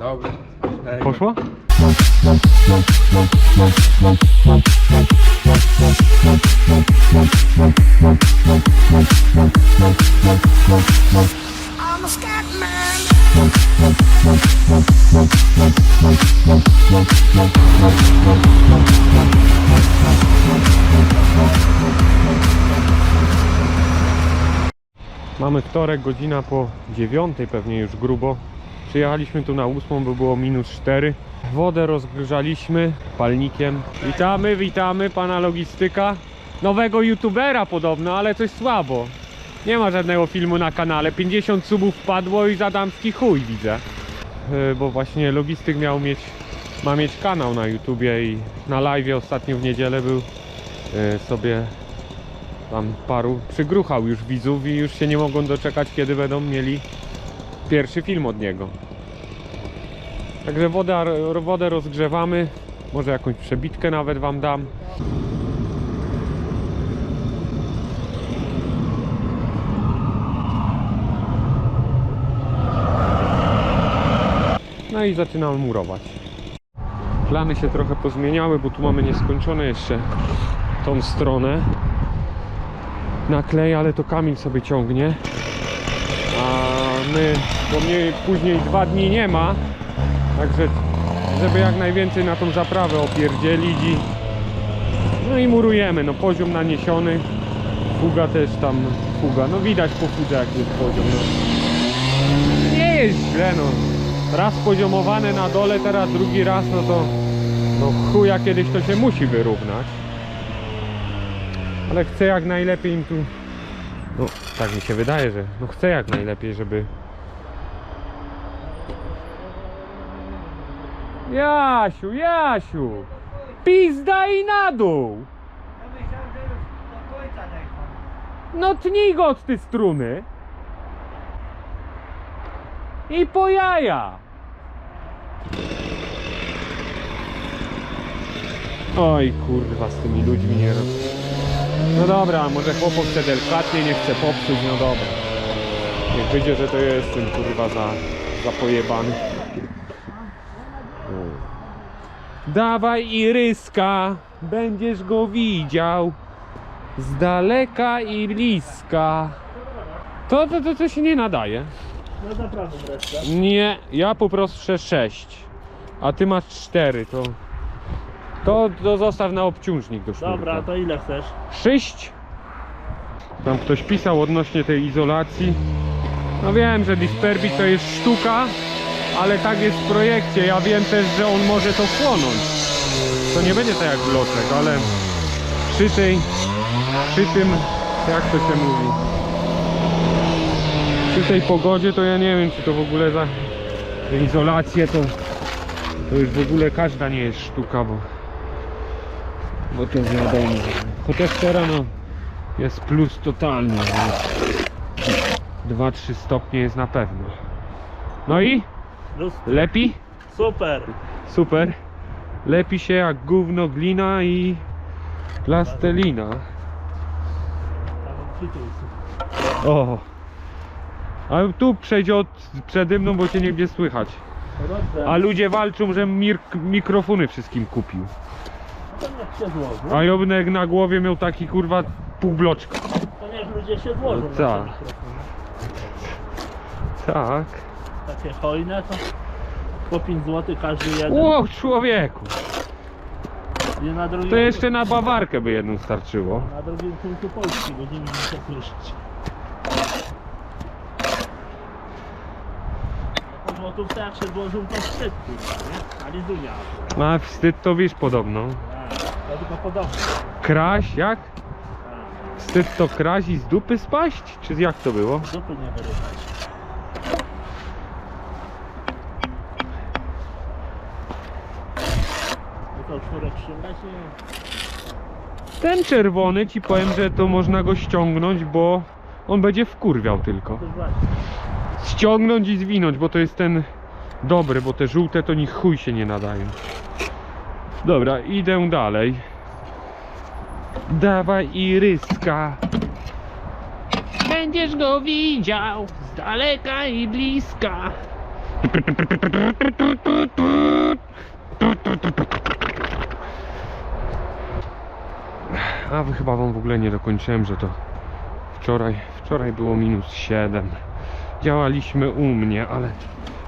Dobra. Ej, Poszło? I'm a scat man. Mamy wtorek, godzina po dziewiątej pewnie już grubo. Przyjechaliśmy tu na ósmą, bo było minus 4. Wodę rozgrzaliśmy palnikiem. Witamy, witamy pana logistyka. Nowego youtubera podobno, ale coś słabo. Nie ma żadnego filmu na kanale. 50 subów wpadło i za damski chuj widzę. Yy, Bo właśnie logistyk miał mieć, ma mieć kanał na YouTubie i na live ostatnio w niedzielę był yy, sobie tam paru przygruchał już widzów i już się nie mogą doczekać, kiedy będą mieli pierwszy film od niego. Także wodę, wodę rozgrzewamy. Może jakąś przebitkę nawet wam dam. No i zaczynamy murować. Plany się trochę pozmieniały, bo tu mamy nieskończone jeszcze tą stronę naklej, ale to Kamil sobie ciągnie. My, bo mnie później dwa dni nie ma, także żeby jak najwięcej na tą zaprawę opierdzielić i no i murujemy, no poziom naniesiony, fuga też tam, fuga, no widać po fudze jak jest poziom, no. Nie jest źle, no. Raz poziomowane na dole, teraz drugi raz, no to no chuja kiedyś to się musi wyrównać ale chcę jak najlepiej im tu no tak mi się wydaje, że no chcę jak najlepiej, żeby Jasiu, Jasiu! Pizda i na dół! No tnij go od ty struny. I po jaja! Oj kurwa z tymi ludźmi nie roz... No dobra, może chłopak chce delikatnie, nie chce popsuć, no dobra. Niech wyjdzie, że to jestem kurwa za, za pojebany. Dawaj Iryska, będziesz go widział. Z daleka i bliska. To, to, to, to się nie nadaje. No naprawdę wreszcie. Nie, ja poproszę 6. A ty masz 4, to... To, to zostaw na obciążnik do. Dobra, to ile chcesz? 6. Tam ktoś pisał odnośnie tej izolacji. No wiem, że Disperbit to jest sztuka, ale tak jest w projekcie. Ja wiem też, że on może to chłonąć. To nie będzie tak jak bloczek, ale przy tej, przy tym, jak to się mówi, przy tej pogodzie to ja nie wiem, czy to w ogóle za izolację to, to już w ogóle każda nie jest sztuka, bo bo to wiadomo. Chociaż teraz no jest plus totalny. 2-3 stopnie jest na pewno. No i. lepi? Super. Super. Lepi się jak gówno glina i plastelina. O. A tu przejdź od przede mną, bo cię nie będzie słychać. A ludzie walczą, że mikrofony wszystkim kupił. A Jobnek na głowie miał taki kurwa pół bloczka. To niech ludzie się złożą. No tak. Tak. Takie hojne to po 5 zł każdy jeden. Ło, człowieku! Nie na drugim, To jeszcze na bawarkę by jedną starczyło. na drugim końcu Polski będziemy się słyszeć. Po złotówce jak się złożył to wstyd kurwa, nie? Dunia. No, A wstyd to wiesz podobno. Tak, To tylko podobne. Kraść, jak? Tak. Wstyd to kraść i z dupy spaść? Czy jak to było? Dupy nie wyrywać. Ten czerwony ci powiem, że to można go ściągnąć, bo on będzie wkurwiał tylko. Ściągnąć i zwinąć, bo to jest ten dobry, bo te żółte to ni chuj się nie nadają. Dobra, idę dalej. Dawaj Iryska. Będziesz go widział z daleka i bliska. A wy chyba wam w ogóle nie dokończyłem, że to wczoraj, wczoraj było minus 7. Działaliśmy u mnie, ale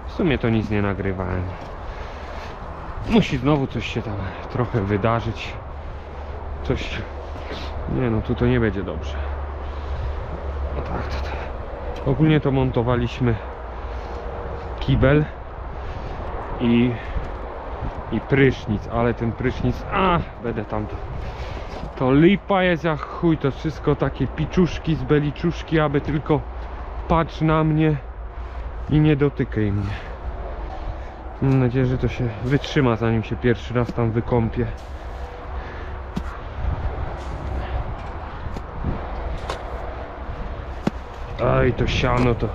w sumie to nic nie nagrywałem. Musi znowu coś się tam trochę wydarzyć. Coś. Nie no, tu to nie będzie dobrze. No tak, to, to. Ogólnie to montowaliśmy kibel i, i prysznic, ale ten prysznic, a będę tam to. To lipa jest jak chuj, to wszystko takie piczuszki z beliczuszki, aby tylko patrz na mnie i nie dotykaj mnie. Mam nadzieję, że to się wytrzyma zanim się pierwszy raz tam wykąpię. Aj, to siano to.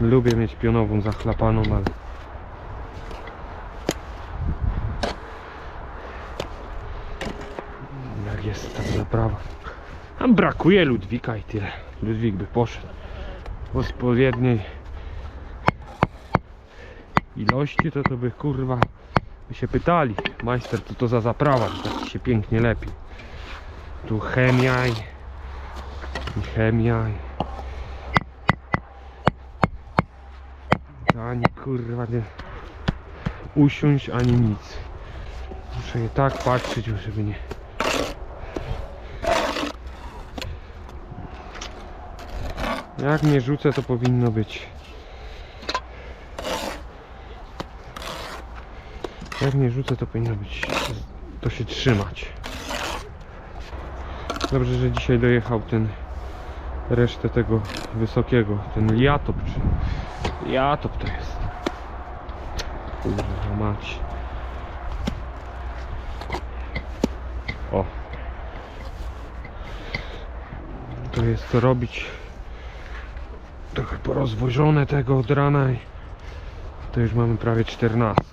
Lubię mieć pionową zachlapaną, ale. Jak jest ta zaprawa. Nam brakuje Ludwika i tyle. Ludwik by poszedł w odpowiedniej ilości, to to by kurwa by się pytali. Majster, co to za zaprawa? że Tak się pięknie lepi. Tu chemia i, i chemia i... Ani kurwa nie usiąść ani nic. Muszę je tak patrzeć, żeby nie Jak nie rzucę, to powinno być. Jak nie rzucę, to powinno być. To się trzymać. Dobrze, że dzisiaj dojechał ten resztę tego wysokiego. Ten liatop. Czy... Liatop to jest. Kurwa mać. O. To jest to robić trochę porozwożone tego od rana i to już mamy prawie 14.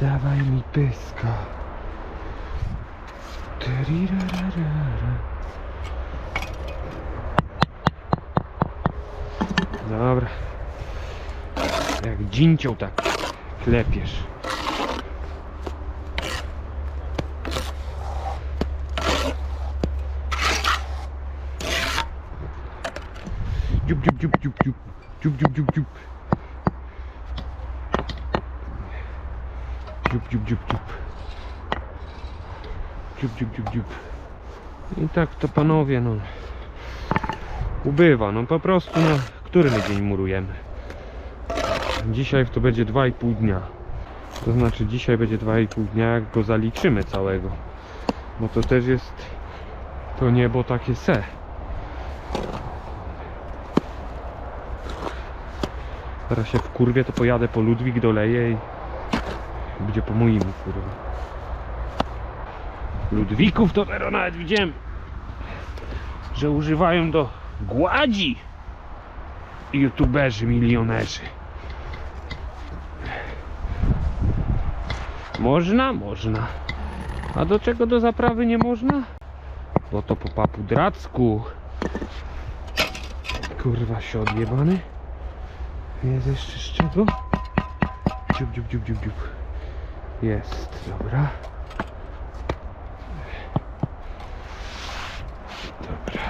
Dawaj mi pyska. Dobra. Jak dzińcioł tak klepiesz. Dziub, dziub, dziub, dziub. Dziub, dziub, dziub, dziub. Dziub, dziub, dziub, dziub. Dziub, dziub, dziub, dziub. I tak to panowie, no. Ubywa, no po prostu, no. Który my dzień murujemy? Dzisiaj to będzie 2,5 dnia. To znaczy dzisiaj będzie 2,5 dnia, jak go zaliczymy całego. Bo to też jest to niebo takie se. Teraz się w kurwie to pojadę po Ludwik doleję i będzie po moim kurwa. Ludwików to teraz nawet widziałem, że używają do gładzi youtuberzy, milionerzy. Można? Można. A do czego do zaprawy nie można? Bo to po papudracku. Kurwa się odjebany. Jest jeszcze z czego? Dziub, dziub, dziub, dziub, dziub. Jest, dobra. Dobra.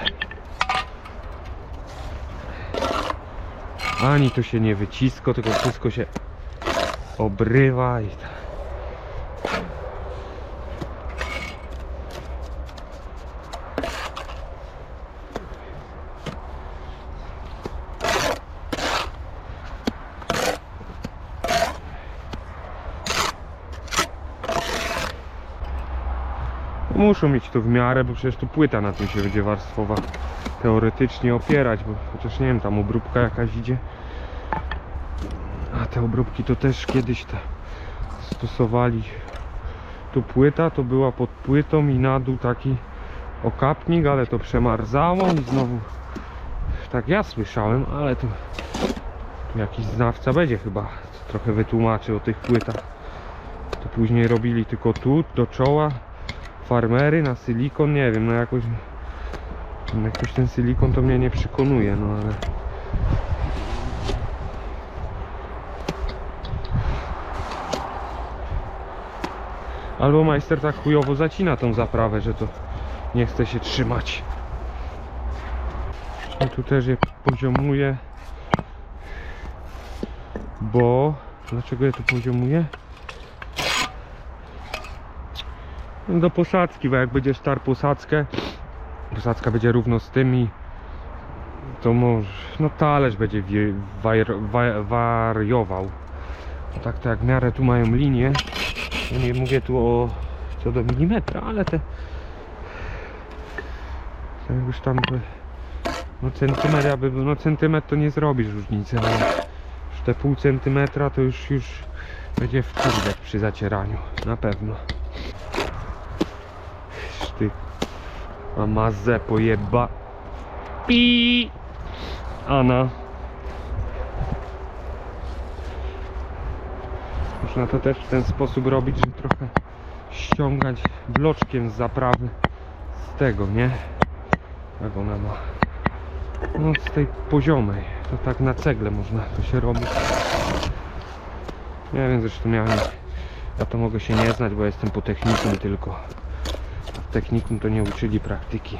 Ani to się nie wycisko, tylko wszystko się obrywa i tak. Muszą mieć to w miarę, bo przecież tu płyta na tym się będzie warstwowa teoretycznie opierać, bo chociaż nie wiem, tam obróbka jakaś idzie. A te obróbki to też kiedyś te stosowali. Tu płyta to była pod płytą i na dół taki okapnik, ale to przemarzało i znowu tak ja słyszałem, ale tu jakiś znawca będzie chyba trochę wytłumaczy o tych płytach. To później robili tylko tu do czoła farmery na silikon, nie wiem, no jakoś jakoś ten silikon to mnie nie przekonuje, no ale Albo majster tak chujowo zacina tą zaprawę, że to nie chce się trzymać. I tu też je poziomuję. Bo... Dlaczego ja tu poziomuję? No Do posadzki, bo jak będzie star posadzkę, posadzka będzie równo z tymi, to może, no talerz będzie wa, wariował. A tak to jak w miarę tu mają linię, ja nie mówię tu o co do milimetra, ale te już tam by, no centymetr aby no centymetr to nie zrobisz różnicy, ale już te pół centymetra to już już będzie w przy zacieraniu, na pewno. Iż Ty, a mazę pojeba. Pi! Ana. Można to też w ten sposób robić, że trochę ściągać bloczkiem z zaprawy z tego, nie? Jak ona ma. No z tej poziomej. To tak na cegle można to się robi. Ja wiem zresztą nie, ja to mogę się nie znać, bo jestem po technikum tylko. Technikum to nie uczyli praktyki.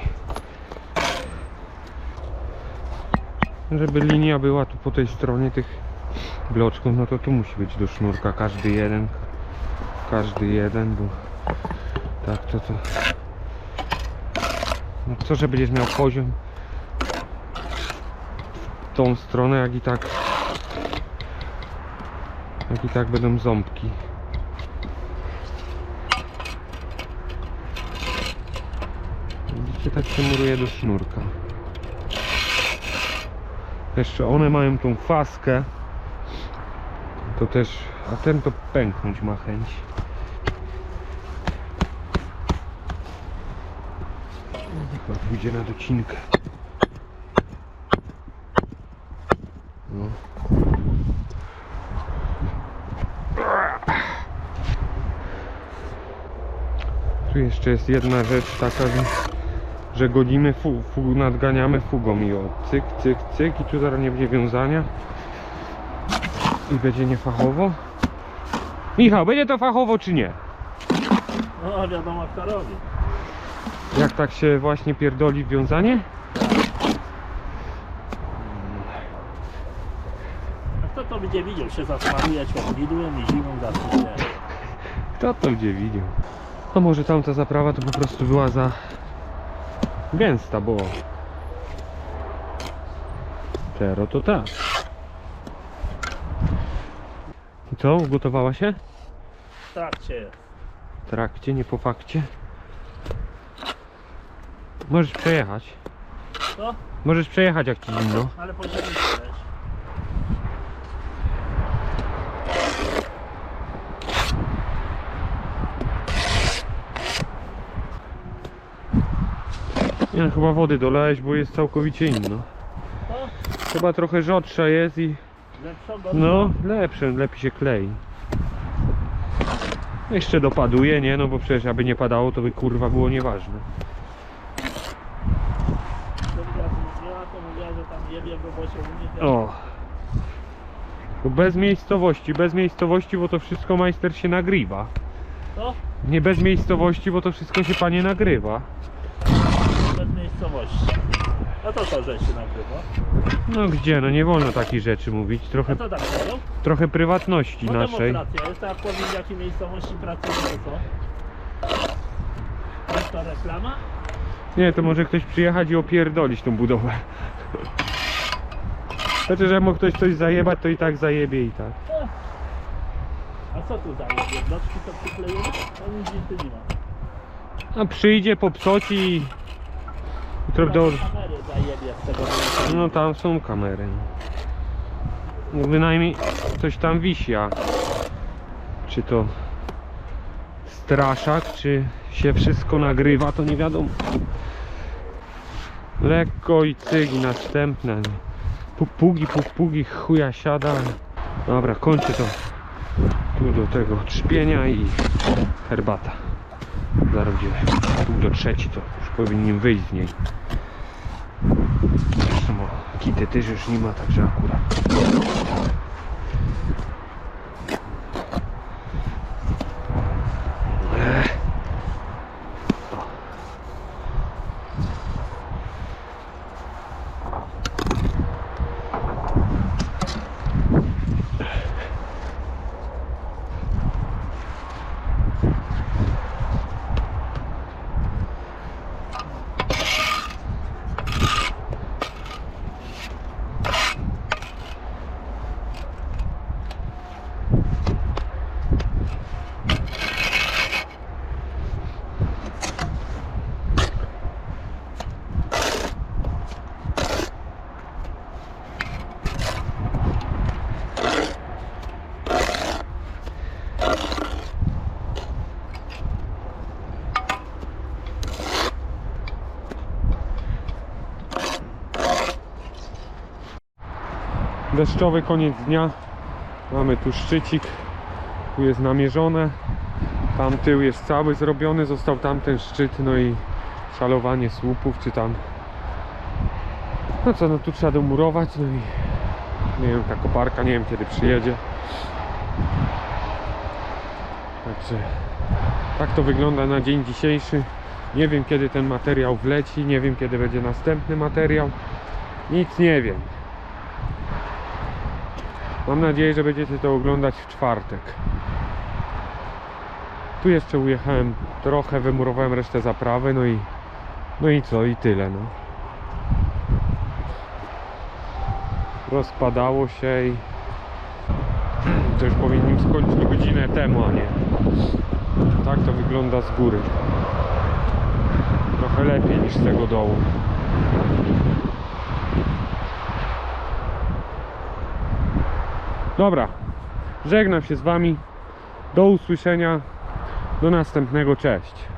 Żeby linia była tu po tej stronie tych bloczków, no to tu musi być do sznurka każdy jeden. Każdy jeden, bo tak to to. No co, że będziesz miał poziom w tą stronę, jak i tak jak i tak będą ząbki. Tak się muruje do sznurka. Jeszcze one mają tą faskę. To też, a ten to pęknąć ma chęć. Chyba pójdzie na docinkę. No. Tu jeszcze jest jedna rzecz taka, że, że godzimy, fu, fu, nadganiamy fugą i o cyk, cyk, cyk i tu zaraz nie będzie wiązania i będzie niefachowo. Michał, będzie to fachowo czy nie? No wiadomo kto robi. Jak tak się właśnie pierdoli w wiązanie? A kto to będzie widział? Się zasmaruje ciągidłem i zimą zacznie. Kto to gdzie widział? A może tamta zaprawa to po prostu była za gęsta, bo Tero to tak. I co? Ugotowała się? W trakcie jest. W trakcie, nie po fakcie. Możesz przejechać. Co? Możesz przejechać jak ci zimno. Ale podzielić też. Nie no, chyba wody dolałeś, bo jest całkowicie inno. Chyba trochę rzodsza jest i no lepsze, lepiej się klei. Jeszcze dopaduje, nie? No bo przecież aby nie padało, to by kurwa było nieważne. O. Bez miejscowości, bez miejscowości, bo to wszystko majster się nagrywa. Co? Nie bez miejscowości, bo to wszystko się panie nagrywa. Bez miejscowości. No to co, że się nagrywa? No gdzie, no nie wolno takich rzeczy mówić. Trochę, to tak robią? trochę prywatności No naszej. demokracja jest, a jak powiem w jakiej miejscowości pracuję, to co? Jest to reklama? Nie, to może ktoś przyjechać i opierdolić tą budowę. Znaczy, że mógł ktoś coś zajebać, to i tak zajebie i tak. A co tu zajebie? Bloczki to przyklejone? To nic więcej nie ma. A przyjdzie, popsoci i... Jutro do... Kamery zajebie z tego miejsca. No tam są kamery. No bynajmniej coś tam wisi, a czy to straszak, czy się wszystko nagrywa, to nie wiadomo. Lekko i cyk i następne. Pupugi, pupugi, chuja siada. Dobra, kończę to tu do tego trzpienia i herbata. Zaraz będzie pół do trzeci, to już powinien wyjść z niej. Zresztą kity też już nie ma, także akurat. Deszczowy koniec dnia. Mamy tu szczycik. Tu jest namierzone. Tam tył jest cały zrobiony. Został tamten szczyt. No i szalowanie słupów, czy tam. No co, no tu trzeba domurować. No i nie wiem, ta koparka, nie wiem kiedy przyjedzie. Także tak to wygląda na dzień dzisiejszy. Nie wiem kiedy ten materiał wleci, nie wiem kiedy będzie następny materiał. Nic nie wiem. Mam nadzieję, że będziecie to oglądać w czwartek. Tu jeszcze ujechałem trochę, wymurowałem resztę zaprawy, no i no i co, i tyle, no. Rozpadało się i to już powinniśmy skończyć godzinę temu, a nie. Tak to wygląda z góry. Trochę lepiej niż z tego dołu. Dobra, żegnam się z Wami. Do usłyszenia. Do następnego. Cześć.